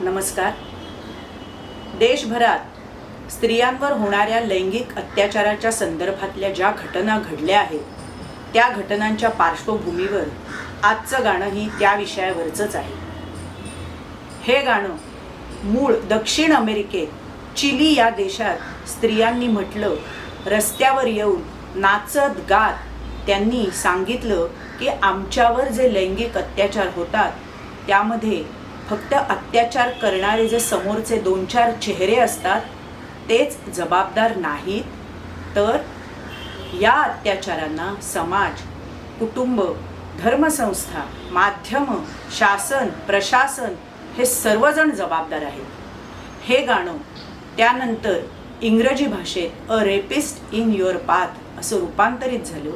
नमस्कार. देशभरात स्त्रियांवर होणाऱ्या लैंगिक अत्याचाराच्या संदर्भातल्या ज्या घटना घडल्या आहेत त्या घटनांच्या पार्श्वभूमीवर आजचं गाणंही त्या विषयावरचंच आहे. हे गाणं मूळ दक्षिण अमेरिकेत चिली या देशात स्त्रियांनी म्हटलं रस्त्यावर येऊन नाचत गात त्यांनी सांगितलं की आमच्यावर जे लैंगिक अत्याचार होतात त्यामध्ये फक्त अत्याचार करणारे जे समोरचे दोन चार चेहरे असतात तेच जबाबदार नाहीत? तर या अत्याचारांना समाज कुटुंब धर्मसंस्था माध्यम शासन प्रशासन हे सर्वजण जबाबदार आहेत. हे गाणं त्यानंतर इंग्रजी भाषेत a rapist in your path असं रूपांतरित झालं.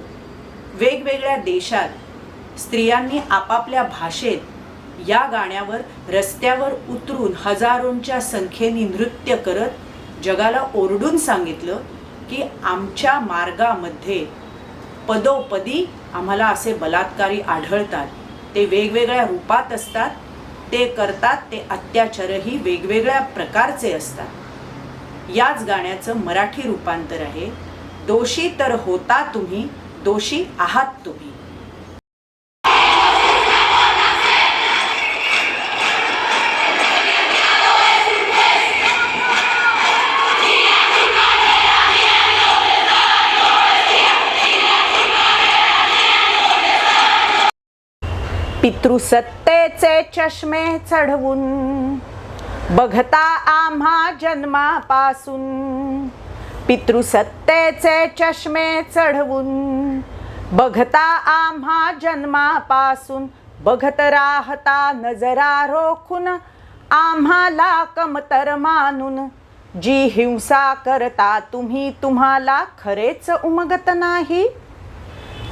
वेगवेगळ्या देशात स्त्रियांनी आपापल्या भाषेत या गाण्यावर रस्त्यावर उतरून हजारोंच्या संख्येने नृत्य करत जगाला ओरडून सांगितलं की आमच्या मार्गामध्ये पदोपदी आम्हाला असे बलात्कारी आढळतात. ते वेगवेगळ्या रूपात असतात. ते करतात ते अत्याचारही वेगवेगळ्या प्रकारचे असतात. याच गाण्याचं मराठी रूपांतर आहे. दोषी तर होता तुम्ही दोषी आहात तुम्ही. पितृसत्तेचे चष्मे चढवून बघता आम्हा जन्मापासून. पितृसत्तेचे चष्मे चढवून बघता आम्हा जन्मापासून. बघत राहता नजरा रोखून आम्हाला कमतर मानून. जी हिंसा करता तुम्ही तुम्हाला खरेच उमगत नाही.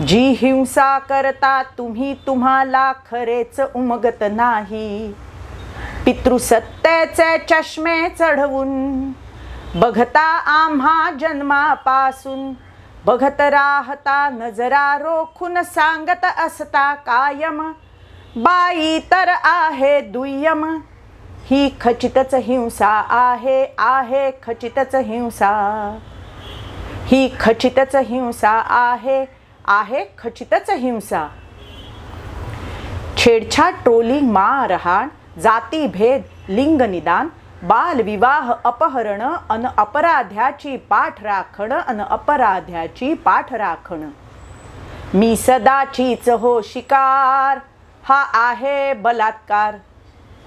जी हिंसा करता तुम्ही तुम्हाला खरेच उमगत नाही. पितृसत्तेचे चष्मे चढवून बघता आम्हा जन्मापासून. बघत राहता नजरा रोखून सांगत असता कायम. बाई तर आहे दुय्यम. ही खचितच हिंसा आहे आहे खचितच हिंसा. ही खचितच हिंसा आहे आहे खचितच हिंसा. छेडछाड ट्रोलिंग मारहाण जातीभेद लिंग निदान बालविवाह अपहरण अन अपराध्याची पाठ राखण अन अपराध्याची पाठ राखण. मी सदाचीच हो शिकार हा आहे बलात्कार.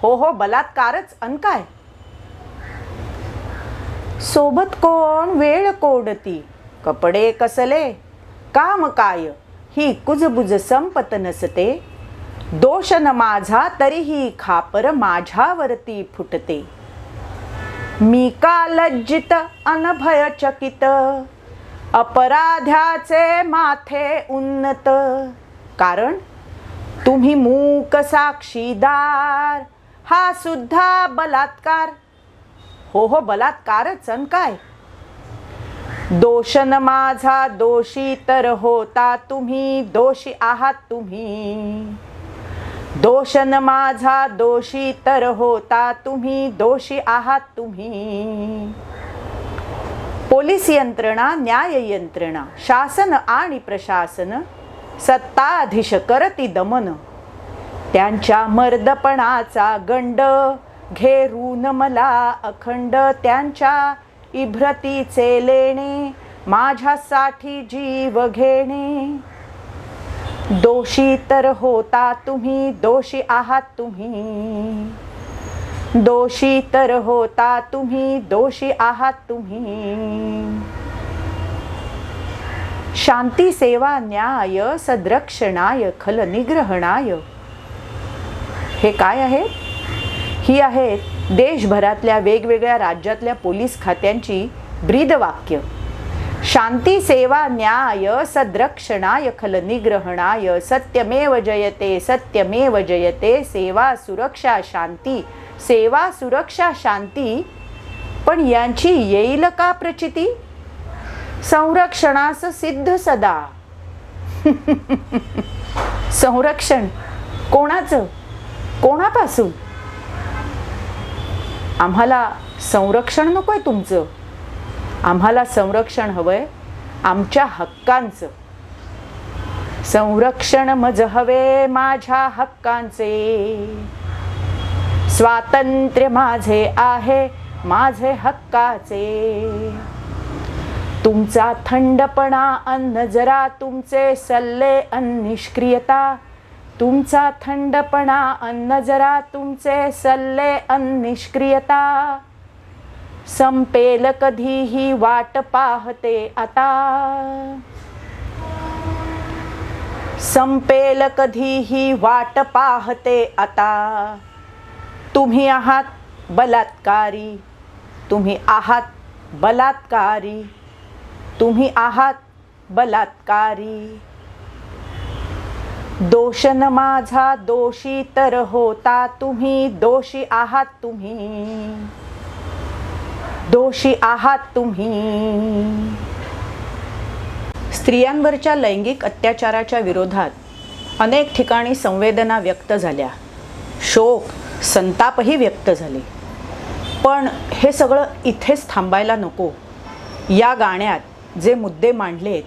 हो हो बलात्कारच अन काय? सोबत कोण वेळ कोडती? कपडे कसले? काम काय ही कुजबुज संपत नसते. दोष न माझा तरीही खापर माझ्यावरती फुटते. मी का लज्जित अनभयचकित? अपराध्याचे माथे उन्नत. कारण तुम्ही मूक साक्षीदार हा सुद्धा बलात्कार. हो हो बलात्कारच अन काय? दोषन माझा दोषी तर होता तुम्ही दोषी आहात तुम्ही. दोषन माझा दोषी तर होता तुम्ही दोषी आहात तुम्ही. पोलीस यंत्रणा न्याय यंत्रणा शासन आणि प्रशासन सत्ताधीश करती दमन. त्यांच्या मर्दपणाचा गंड घेरून मला अखंड त्यांच्या इभ्रतीचे लेणे माझ्यासाठी जीव घेणे. दोषी तर होता तुम्ही दोषी आहात तुम्ही. दोषी तर होता तुम्ही दोषी आहात तुम्ही. शांती सेवा न्याय सद्रक्षणाय खल निग्रहणाय. हे काय आहे? ही आहेत देशभरातल्या वेगवेगळ्या राज्यातल्या पोलीस खात्यांची ब्रीदवाक्य. शांती सेवा न्याय सद्रक्षणाय खल निग्रहणाय सत्यमेव जयते सत्यमेव जयते सेवा सुरक्षा शांती सेवा सुरक्षा शांती. पण यांची येईल का प्रचिती? संरक्षणास सिद्ध सदा. संरक्षण कोणाचं? कोणापासून? आम्हाला संरक्षण नको आहे तुमचं. आम्हाला संरक्षण हवं आहे आमच्या हक्कांचं. संरक्षण मज हवे माझ्या हक्कांचे. स्वातंत्र्य माझे आहे माझे हक्काचे. तुमचा थंडपणा अन्न जरा तुमचे सल्ले अनिष्क्रियता तुमचा थंडपणा अन्न जरा तुमचे सल्ले अनिष्क्रियता संपेल कधीही वाट पाहते आता. संपेल कधीही वाट पाहते आता. तुम्ही आहात बलात्कारी. तुम्ही आहात बलात्कारी. तुम्ही आहात बलात्कारी. दोष न माझा दोषी तर होता तुम्ही दोषी आहात तुम्ही. दोषी आहात तुम्ही. स्त्रियांवरच्या लैंगिक अत्याचाराच्या विरोधात अनेक ठिकाणी संवेदना व्यक्त झाल्या. शोक संतापही व्यक्त झाले. पण हे सगळं इथेच थांबायला नको. या गाण्यात जे मुद्दे मांडलेत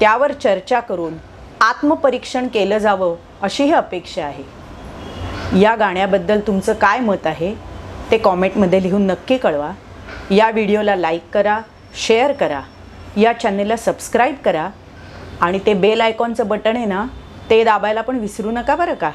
त्यावर चर्चा करून आत्मपरीक्षण केलं जावं अशीही अपेक्षा आहे. या गाण्याबद्दल तुमचं काय मत आहे ते कॉमेंटमध्ये लिहून नक्की कळवा. या व्हिडिओला लाईक करा शेअर करा या चॅनेलला सबस्क्राईब करा आणि ते बेल आयकॉनचं बटन आहे ना ते दाबायला पण विसरू नका बरं का?